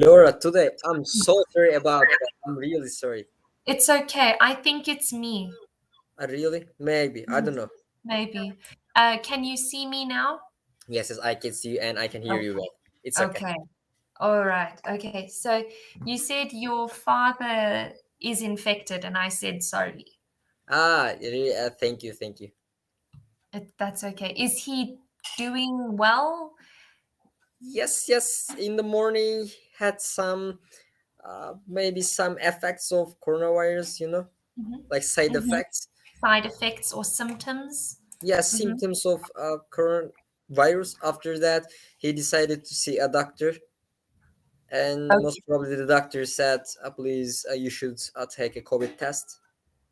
Laura, today I'm so sorry about that. I'm really sorry. It's okay. I think it's me. Uh, really? Maybe. I don't know. Maybe. Uh, can you see me now? Yes, yes, I can see you and I can hear you well. It's okay. Okay. All right. Okay. So you said your father is infected, and I said sorry. Ah, uh, thank you, thank you. It, that's okay. Is he doing well? Yes, yes. In the morning, had some, uh, maybe some effects of coronavirus. You know, Mhm. like side Mhm. effects. Side effects or symptoms? Yeah, Mhm. symptoms of uh, coronavirus. After that, he decided to see a doctor, and Okay. most probably the doctor said, uh, "Please, uh, you should uh, take a COVID test."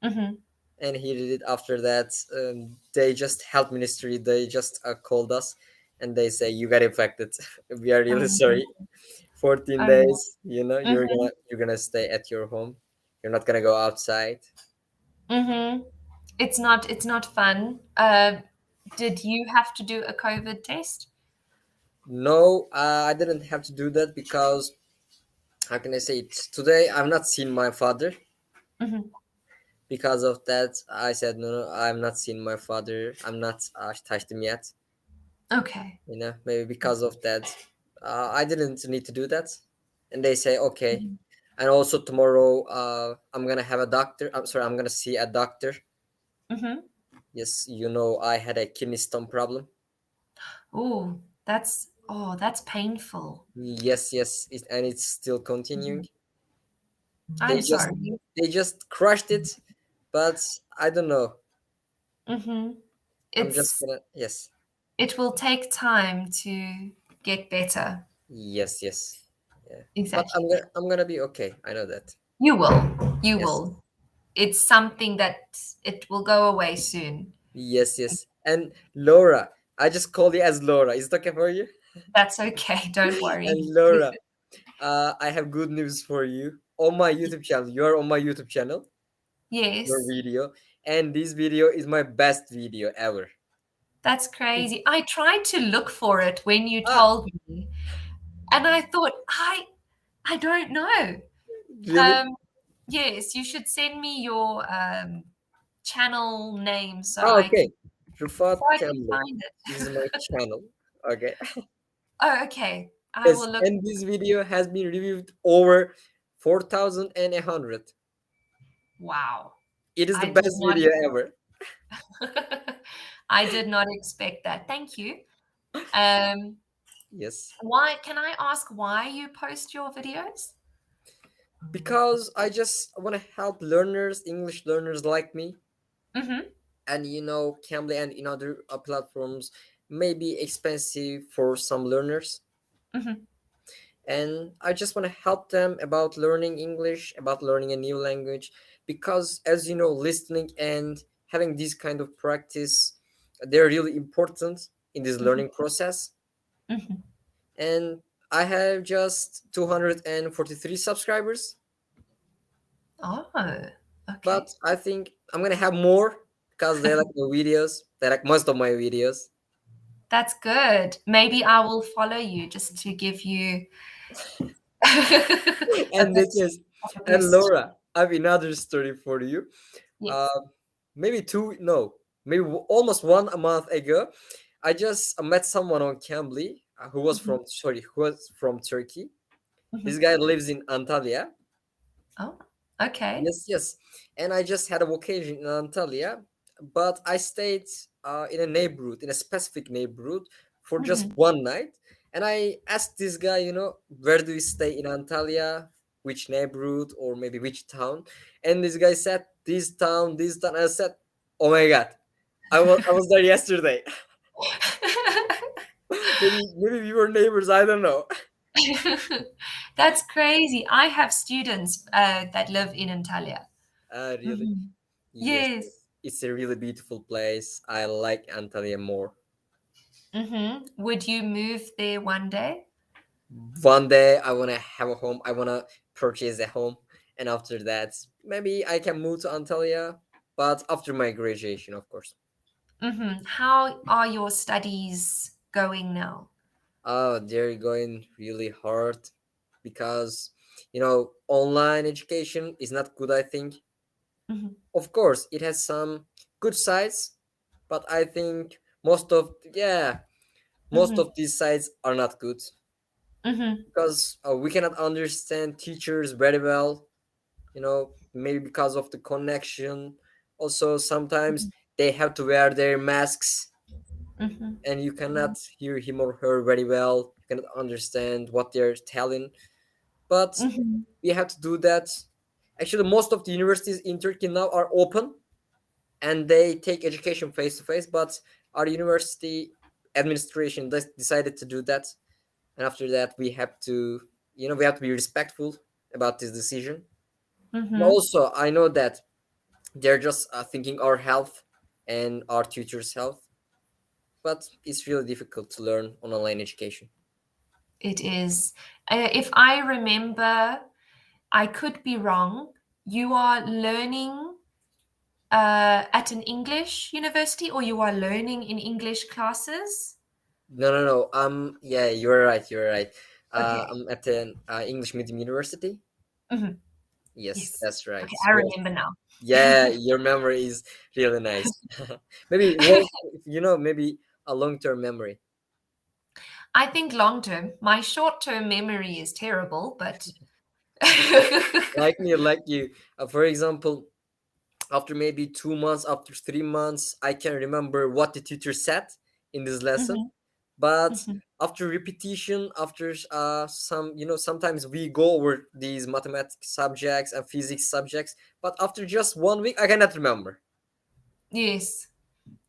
hmm and he did it after that um, they just health ministry they just uh, called us and they say you got infected we are really Oh, sorry 14 Oh, days you know you're Mhm. gonna you're gonna stay at your home you're not gonna go outside mm-hmm. It's not. It's not fun. Uh, did you have to do a COVID test? no uh, i didn't have to do that because how can i say it today i've not seen my father Mhm. because of that i said no no i've not seen my father i'm not uh, touched him yet Okay. you know maybe because of that uh, i didn't need to do that. And they say okay. Mhm. and also tomorrow uh, i'm gonna have a doctor i'm sorry i'm gonna see a doctor. Hmm yes you know i had a kidney stone problem. Oh, that's oh, that's painful. yes yes it, and it's still continuing. I'm they just sorry. they just crushed it but i don't know. Hmm i'm just gonna yes it will take time to get better. yes yes but Exactly. i'm gonna i'm gonna be okay i know that You will. You Yes. will. It's something that it will go away soon. yes yes and laura i just called you as laura is it okay for you That's okay. Don't worry. And Laura, uh, I have good news for you. On my YouTube channel, you are on my YouTube channel, Yes. your video, and this video is my best video ever. That's crazy. I tried to look for it when you Ah. told me. And I thought, I I don't know. Really? Um yes, you should send me your um channel name so oh, I okay. So I can find it. Is my channel. Okay. Oh, okay. I Yes, will look. and this video has been reviewed over 4,100. Wow. It is the I best video ever. I did not expect that. Thank you. Um Yes. why can I ask why you post your videos? Because I just want to help learners, English learners like me, Mm-hmm. and you know cambly and in other uh, platforms may be expensive for some learners Mhm. and i just want to help them about learning english about learning a new language because as you know listening and having this kind of practice they're really important in this Mhm. learning process Mhm. and i have just 243 subscribers Oh, okay. but i think i'm gonna have more because they like my videos they like most of my videos That's good. Maybe I will follow you just to give you. and this is and. Laura, I have another story for you. Yes. Uh, maybe two, no, maybe almost one a month ago, I just met someone on Cambly uh, who was Mhm. from sorry, who was from Turkey. Mhm. This guy lives in Antalya. Oh, okay. Yes, yes. And I just had a vacation in Antalya, but I stayed uh, in a neighborhood, in a specific neighborhood, for just Mhm. one night. And I asked this guy, you know, where do you stay in Antalya? Which neighborhood or maybe which town? And this guy said, this town, this town. I said, oh my god, I was I was there yesterday. maybe maybe we were neighbors. I don't know. That's crazy. I have students uh, that live in Antalya. Uh, really? Mhm. Yes. Yes. It's a really beautiful place. I like Antalya more. hmm Would you move there one day? one day I want to have a home. I want to purchase a home, and after that, maybe I can move to Antalya. But after my graduation, of course. Hmm How are your studies going now? Oh, they're going really hard. because you know online education is not good i think Mhm. of course it has some good sides but i think most of yeah most Mhm. of these sides are not good Mhm. because uh, we cannot understand teachers very well you know maybe because of the connection also sometimes they have to wear their masks. Mhm. and you cannot hear him or her very well. You cannot understand what they're telling. But Mhm. we have to do that. Actually most of the universities in turkey now are open and they take education face to face but our university administration decided to do that. And after that we have to you know we have to be respectful about this decision. And Mhm. also i know that they're just uh, thinking our health and our tutors health but it's really difficult to learn on online education It is. Uh, if I remember, I could be wrong. You are learning uh, at an English university, or you are learning in English classes. no no no um yeah you're right you're right uh, i'm at an uh, english medium university Mhm. yes, Yes. that's right Okay, I remember now. Yeah your memory is really nice maybe you know maybe a long-term memory I think long term. My short term memory is terrible, but like me like you uh, for example after maybe two months after three months i can remember what the teacher said in this lesson Mhm, but mhm. After repetition after uh, some you know sometimes we go over these mathematics subjects and physics subjects but after just one week i cannot remember yes,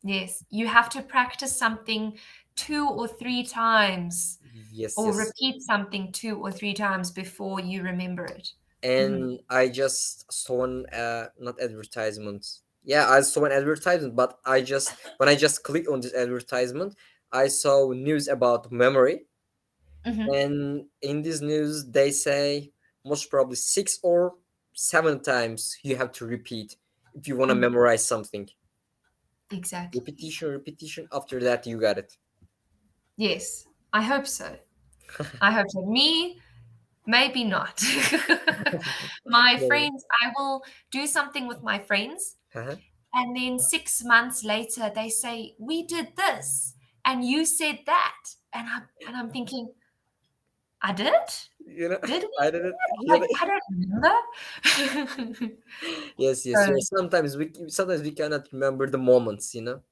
yes. You have to practice something two or three times, yes or yes repeat something two or three times before you remember it. and I just saw an uh, not advertisement. Yeah, I saw an advertisement, but I just when I just clicked on this advertisement, I saw news about memory, Mhm. and in this news they say most probably six or seven times you have to repeat if you want to Mhm. memorize something. Exactly. Repetition, repetition. After that, you got it. Yes, I hope so. I hope so. Me, maybe not. my Yeah. friends, I will do something with my friends, Uh-huh. and then six months later, they say, "We did this, and you said that," and I'm and I'm thinking, "I did? You know, Did we? I didn't. Like, I don't remember." yes, yes, So- yes. Sometimes we sometimes we cannot remember the moments. You know.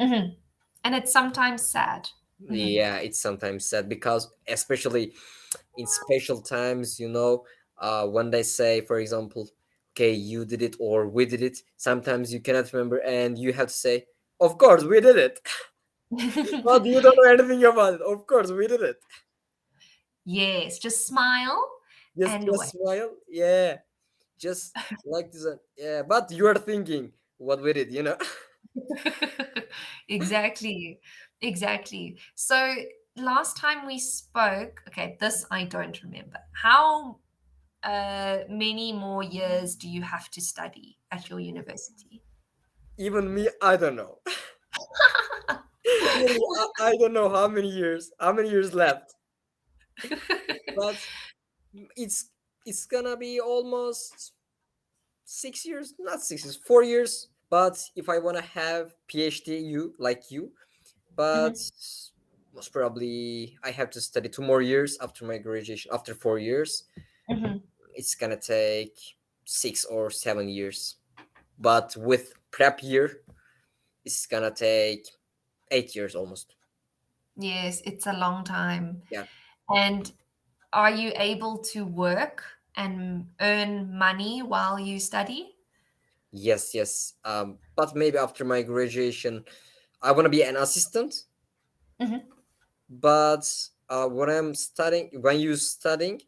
Mhm. And it's sometimes sad. Mhm. Yeah, it's sometimes sad because especially in special times, you know, uh, when they say, for example, okay, you did it or we did it, sometimes you cannot remember and you have to say, of course, we did it. But you don't know anything about it. Of course, we did it. yes, just smile. Just, And just wait. smile. Yeah. Just like this. uh, Yeah. But you are thinking what we did, you know? exactly exactly so last time we spoke okay this i don't remember how uh, many more years do you have to study at your university Even me, I don't know. I, don't know how many years, how many years left. but it's it's gonna be almost six years not six years four years but if i want to have phd you like you but most probably i have to study two more years after my graduation after four years Mhm. it's gonna take six or seven years but with prep year it's gonna take eight years almost yes it's a long time Yeah. and are you able to work and earn money while you study Yes, yes. Um, but maybe after my graduation, I want to be an assistant. Mhm. But uh, when I'm studying, when you're studying,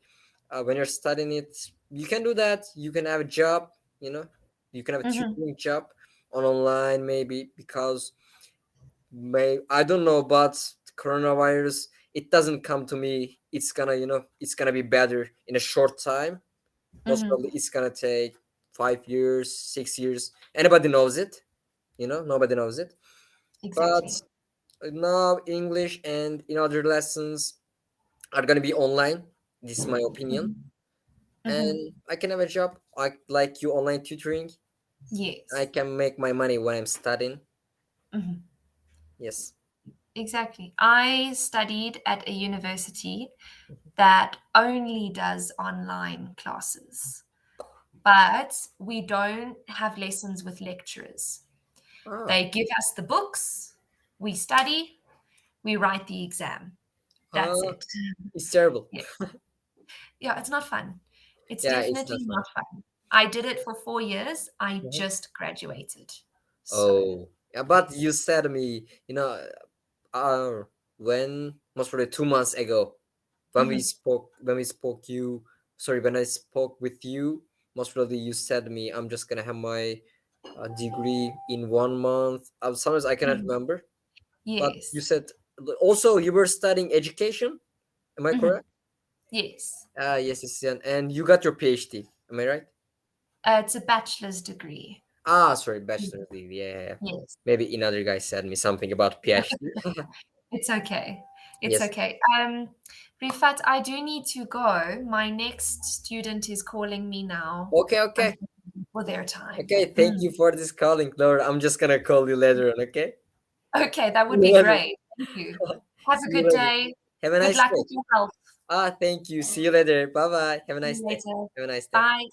uh, when you're studying it, you can do that. You can have a job. You know, you can have a Mhm. tutoring job on online maybe because may I don't know, but coronavirus it doesn't come to me. It's gonna you know it's gonna be better in a short time. Most Mhm. probably it's gonna take five years, six years. Anybody knows it, you know. Nobody knows it. exactly But now English and in other lessons are gonna be online. This is my opinion, Mhm. and I can have a job like like you online tutoring. Yes. I can make my money when I'm studying. Mhm. Yes. Exactly. I studied at a university that only does online classes, but we don't have lessons with lecturers. Ah, They give us the books, we study, we write the exam. That's ah, it. It's terrible. Yeah, it's not fun. It's Yeah, it's definitely not not fun. I did it for four years. I Mhm. just graduated. So, Oh, yeah, but you said me, you know, uh, when most probably two months ago, when we Mhm. spoke, when we spoke you, sorry, when I spoke with you, most probably you said me, I'm just gonna have my uh, degree in one month. Uh, sometimes I cannot Mhm. remember, but yes. you said also you were studying education. Am I Mhm. correct? yes. Yes, yes, yes, and you got your PhD. Am I right? Uh, it's a bachelor's degree. Ah, sorry, bachelor degree. Yeah, Yes. maybe another guy said me something about PhD. It's okay. It's Yes. okay. Um, Rifat, I do need to go. My next student is calling me now okay, okay. for their time. Okay, thank you for this calling, Laura. I'm just gonna call you later on, okay? Okay, that would be later. great. Thank you. Have a good day. Have a nice Good luck day. with your health. Ah, thank you. See you later. Bye bye. Have a nice day. Have a nice day. Bye.